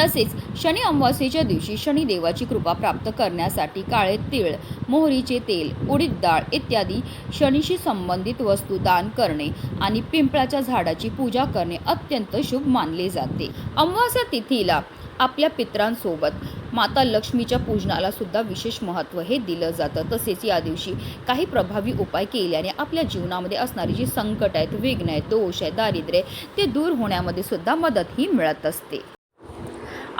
तसेच शनी अमावस्येच्या दिवशी शनिदेवाची कृपा प्राप्त करण्यासाठी काळे तीळ मोहरीचे तेल उडीद डाळ इत्यादी शनीशी संबंधित वस्तू दान करणे आणि पिंपळाच्या झाडाची पूजा करणे अत्यंत शुभ मानले जाते. अमावस्या तिथीला आपल्या पित्रांसोबत माता लक्ष्मीच्या पूजनाला सुद्धा विशेष महत्त्व हे दिलं जातं. तसेच या दिवशी काही प्रभावी उपाय केल्याने आपल्या जीवनामध्ये असणारी जी संकट आहेत विघ्न आहेत दोष आहे दारिद्र्य आहे, ते दूर होण्यामध्ये सुद्धा मदत ही मिळत असते.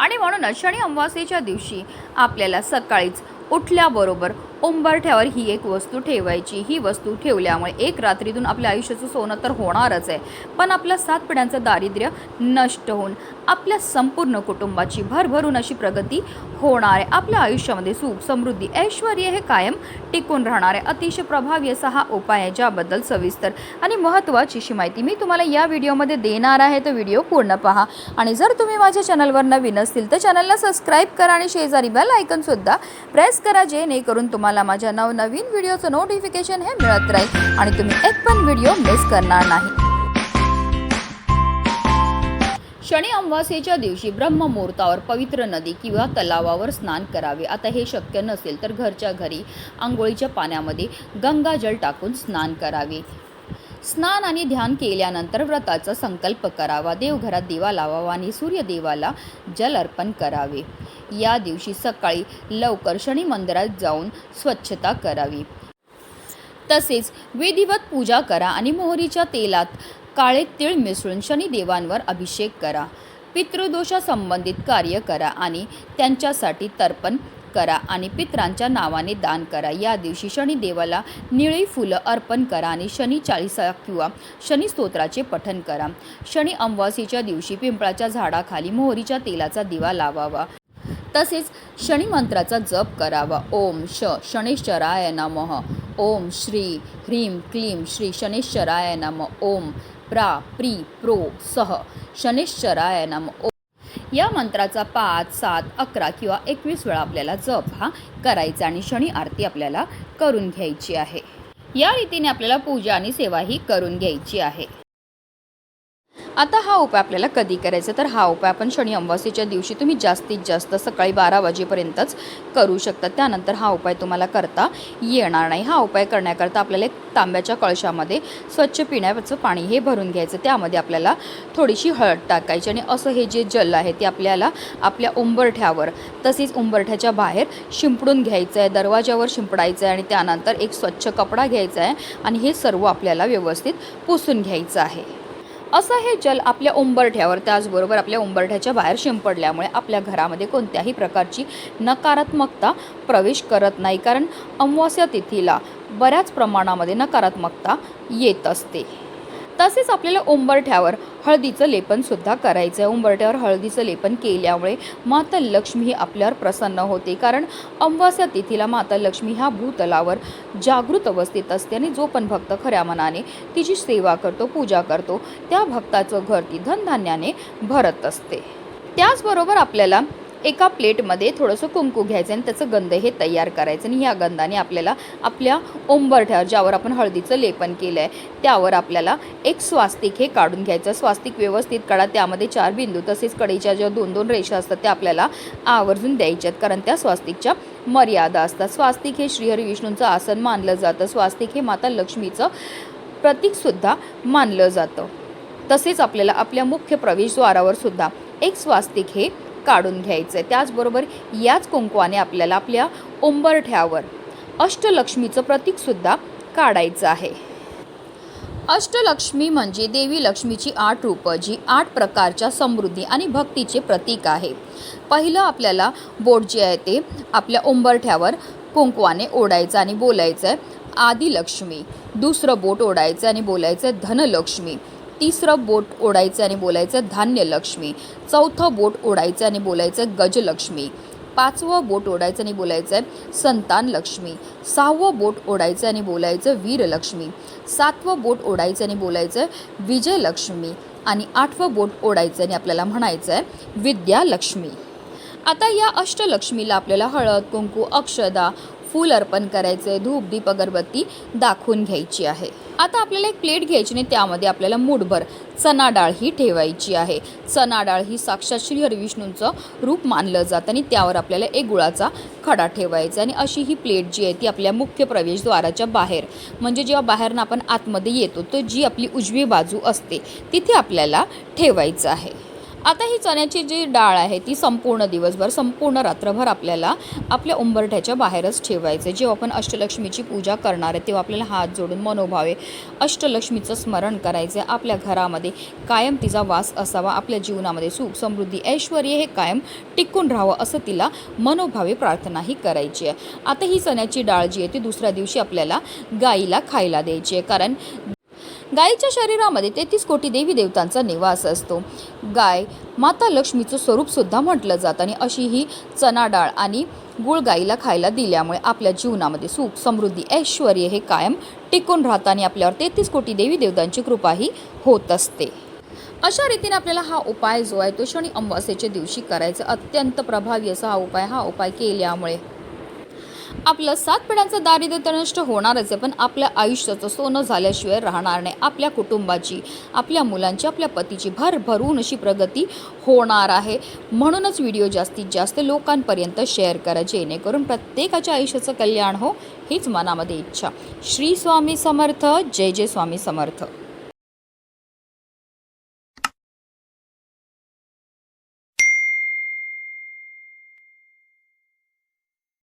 आणि म्हणूनच शनी अमावास्येच्या दिवशी आपल्याला सकाळीच उठल्याबरोबर उंबरठ्यावर ही एक वस्तू ठेवायची. ही वस्तू ठेवल्यामुळे एक रात्रीतून आपल्या आयुष्याचं सोनं तर होणारच आहे. पण आपलं सात पिढ्यांचं दारिद्र्य नष्ट होऊन आपल्या संपूर्ण कुटुंबाची भरभरून अशी प्रगती होणार आहे. आपल्या आयुष्यामध्ये सुख समृद्धी ऐश्वर हे कायम टिकून राहणार आहे. अतिशय प्रभावी असा हा उपाय आहे ज्याबद्दल सविस्तर आणि महत्त्वाची अशी माहिती मी तुम्हाला या व्हिडिओमध्ये देणार आहे. तर व्हिडिओ पूर्ण पहा. आणि जर तुम्ही माझ्या चॅनलवर नवीन असतील तर चॅनलला सबस्क्राईब करा आणि शेजारी बेल आयकनसुद्धा प्रेस करा जेणेकरून तुम्हाला माझ्या नवनवीन व्हिडिओचं नोटिफिकेशन हे मिळत राहील आणि तुम्ही एक पण व्हिडिओ मिस करणार नाही. शनी अमावास्येच्या दिवशी ब्रह्ममुहूर्तावर पवित्र नदी किंवा तलावावर स्नान करावे. आता हे शक्य नसेल तर घरच्या घरी आंघोळीच्या पाण्यामध्ये गंगाजल टाकून स्नान करावे. स्नान आणि ध्यान केल्यानंतर व्रताचा संकल्प करावा. देवघरात दिवा लावावा आणि सूर्यदेवाला जल अर्पण करावे. या दिवशी सकाळी लवकर शनी मंदिरात जाऊन स्वच्छता करावी. तसेच विधिवत पूजा करा आणि मोहरीच्या तेलात काळे तीळ मिसळून शनिदेवांवर अभिषेक करा. पितृदोषासंबंधित कार्य करा आणि त्यांच्यासाठी तर्पण करा आणि पित्रांच्या नावाने दान करा. या दिवशी शनिदेवाला निळी फुलं अर्पण करा आणि शनी चाळीसा किंवा शनी स्तोत्राचे पठन करा. शनी अमावासीच्या दिवशी पिंपळाच्या झाडाखाली मोहरीच्या तेलाचा दिवा लावावा. तसेच शनी मंत्राचा जप करावा. ओम श शनेश्वराय नमः. ओम श्री ह्रीं क्लीं श्री शनेश्वराय नम. ओम प्रा प्री प्रो सह शनेश्वराय नम. ओम या मंत्राचा पाच सात अकरा किंवा एकवीस वेळा आपल्याला जप हा करायचा आणि शनी आरती आपल्याला करून घ्यायची आहे. या रीतीने आपल्याला पूजा आणि सेवा ही करून घ्यायची आहे. आता हा उपाय आपल्याला कधी करायचा? तर हा उपाय आपण शनी अमावस्येच्या दिवशी तुम्ही जास्तीत जास्त सकाळी बारा वाजेपर्यंतच करू शकता. त्यानंतर हा उपाय तुम्हाला करता येणार नाही. हा उपाय करण्याकरता आपल्याला एक तांब्याच्या कळशामध्ये स्वच्छ पिण्याचं पाणी हे भरून घ्यायचं. त्यामध्ये आपल्याला थोडीशी हळद टाकायची आणि असं हे जे जल आहे ते आपल्याला आपल्या उंबरठ्यावर तसेच उंबरठ्याच्या बाहेर शिंपडून घ्यायचं आहे. दरवाजावर शिंपडायचं आहे आणि त्यानंतर एक स्वच्छ कपडा घ्यायचा आहे आणि हे सर्व आपल्याला व्यवस्थित पुसून घ्यायचं आहे. असं हे जल आपल्या उंबरठ्यावर त्याचबरोबर आपल्या उंबरठ्याच्या बाहेर शिंपडल्यामुळे आपल्या घरामध्ये कोणत्याही प्रकारची नकारात्मकता प्रवेश करत नाही. कारण अमावस्या तिथीला बऱ्याच प्रमाणामध्ये नकारात्मकता येत असते. तसेच आपल्याला उंबरठ्यावर हळदीचं लेपनसुद्धा करायचं आहे उंबरठ्यावर हळदीचं लेपन केल्यामुळे माता लक्ष्मी ही आपल्यावर प्रसन्न होते. कारण अमावास्या तिथीला माता लक्ष्मी ह्या भूतलावर जागृत अवस्थेत असते आणि जो पण भक्त खऱ्या मनाने तिची सेवा करतो पूजा करतो त्या भक्ताचं घर ती धनधान्याने भरत असते. त्याचबरोबर आपल्याला एका प्लेटमध्ये थोडंसं कुंकू घ्यायचं आणि त्याचं गंध हे तयार करायचं आणि ह्या गंधाने आपल्याला आपल्या ओंबरठ्यावर ज्यावर आपण हळदीचं लेपन केलं आहे त्यावर आपल्याला एक स्वास्तिक हे काढून घ्यायचं. स्वास्तिक व्यवस्थित काढा. त्यामध्ये चार बिंदू तसेच कडेच्या ज्या दोन दोन रेषा असतात त्या आपल्याला आवर्जून द्यायच्यात कारण त्या स्वास्तिकच्या मर्यादा असतात. स्वास्तिक हे श्रीहरी विष्णूंचं आसन मानलं जातं. स्वास्तिक हे माता लक्ष्मीचं प्रतीकसुद्धा मानलं जातं. तसेच आपल्याला आपल्या मुख्य प्रवेशद्वारावर सुद्धा एक स्वास्तिक हे काढून घ्यायचं. आहे त्याचबरोबर याच कुंकवाने आपल्याला आपल्या उंबरठ्यावर अष्टलक्ष्मीचं प्रतीकसुद्धा काढायचं आहे. अष्टलक्ष्मी म्हणजे देवी लक्ष्मीची आठ रूपं जी आठ प्रकारच्या समृद्धी आणि भक्तीचे प्रतीक आहे. पहिलं आपल्याला बोट जे आहे ते आपल्या उंबरठ्यावर कुंकवाने ओढायचं आणि बोलायचं आहे आदिलक्ष्मी. दुसरं बोट ओढायचं आणि बोलायचं आहे धनलक्ष्मी. तिसरं बोट ओढायचं आणि बोलायचं धान्यलक्ष्मी चौथं बोट ओढायचं आणि बोलायचं गजलक्ष्मी पाचवं बोट ओढायचं आणि बोलायचं आहे संतान लक्ष्मी. सहावं बोट ओढायचं आणि बोलायचं वीरलक्ष्मी सातवं बोट ओढायचं आणि बोलायचं आहे विजयलक्ष्मी आणि आठवं बोट ओढायचं आणि आपल्याला म्हणायचं आहे विद्यालक्ष्मी आता या अष्टलक्ष्मीला आपल्याला हळद कुंकू अक्षदा फूल अर्पण करायचं आहे धूप दीप अगरबत्ती दाखवून घ्यायची आहे. आता आपल्याला एक प्लेट घ्यायची आणि त्यामध्ये आपल्याला मूठभर चना डाळ ही ठेवायची आहे. चना डाळ ही साक्षात श्री हरिविष्णूंचं रूप मानलं जातं आणि त्यावर आपल्याला एक गुळाचा खडा ठेवायचा आणि अशी ही प्लेट जी आहे ती आपल्या मुख्य प्रवेशद्वाराच्या बाहेर म्हणजे जेव्हा बाहेरनं आपण आतमध्ये येतो तर जी आपली उजवी बाजू असते तिथे आपल्याला ठेवायचं आहे. आता ही चण्याची जी डाळ आहे ती संपूर्ण दिवसभर संपूर्ण रात्रभर आपल्याला आपल्या उंबरठ्याच्या बाहेरच ठेवायचं जेव्हा आपण अष्टलक्ष्मीची पूजा करणार आहे तेव्हा आपल्याला हात जोडून मनोभावे अष्टलक्ष्मीचं स्मरण करायचं आहे आपल्या घरामध्ये. कायम तिचा वास असावा आपल्या जीवनामध्ये सुख समृद्धी ऐश्वर हे कायम टिकून राहावं असं तिला मनोभावे प्रार्थनाही करायची आहे. आता ही चण्याची डाळ जी आहे ती दुसऱ्या दिवशी आपल्याला गाईला खायला द्यायची आहे. कारण गायीच्या शरीरामध्ये तेहतीस कोटी देवी देवतांचा निवास असतो. गाय माता लक्ष्मीचं स्वरूपसुद्धा म्हटलं जातं आणि अशी ही चना डाळ आणि गुळ गाईला खायला दिल्यामुळे आपल्या जीवनामध्ये सुख समृद्धी ऐश्वर हे कायम टिकून राहतं आणि आपल्यावर तेहतीस कोटी देवी देवतांची कृपाही होत असते. अशा रीतीने आपल्याला हा उपाय जो आहे तो शनी अमावास्येच्या दिवशी करायचा अत्यंत प्रभावी असा हा उपाय हा उपाय केल्यामुळे आपलं सातपिढ्यांचं दारिद्र्य तर नष्ट होणारच आहे पण आपल्या आयुष्याचं सोनं झाल्याशिवाय राहणार नाही. आपल्या कुटुंबाची आपल्या मुलांची आपल्या पतीची भरभरून अशी प्रगती होणार आहे. म्हणूनच व्हिडिओ जास्तीत जास्त लोकांपर्यंत शेअर करा जेणेकरून प्रत्येकाच्या आयुष्याचं कल्याण हो हीच मनामध्ये इच्छा. श्री स्वामी समर्थ जय जय स्वामी समर्थ.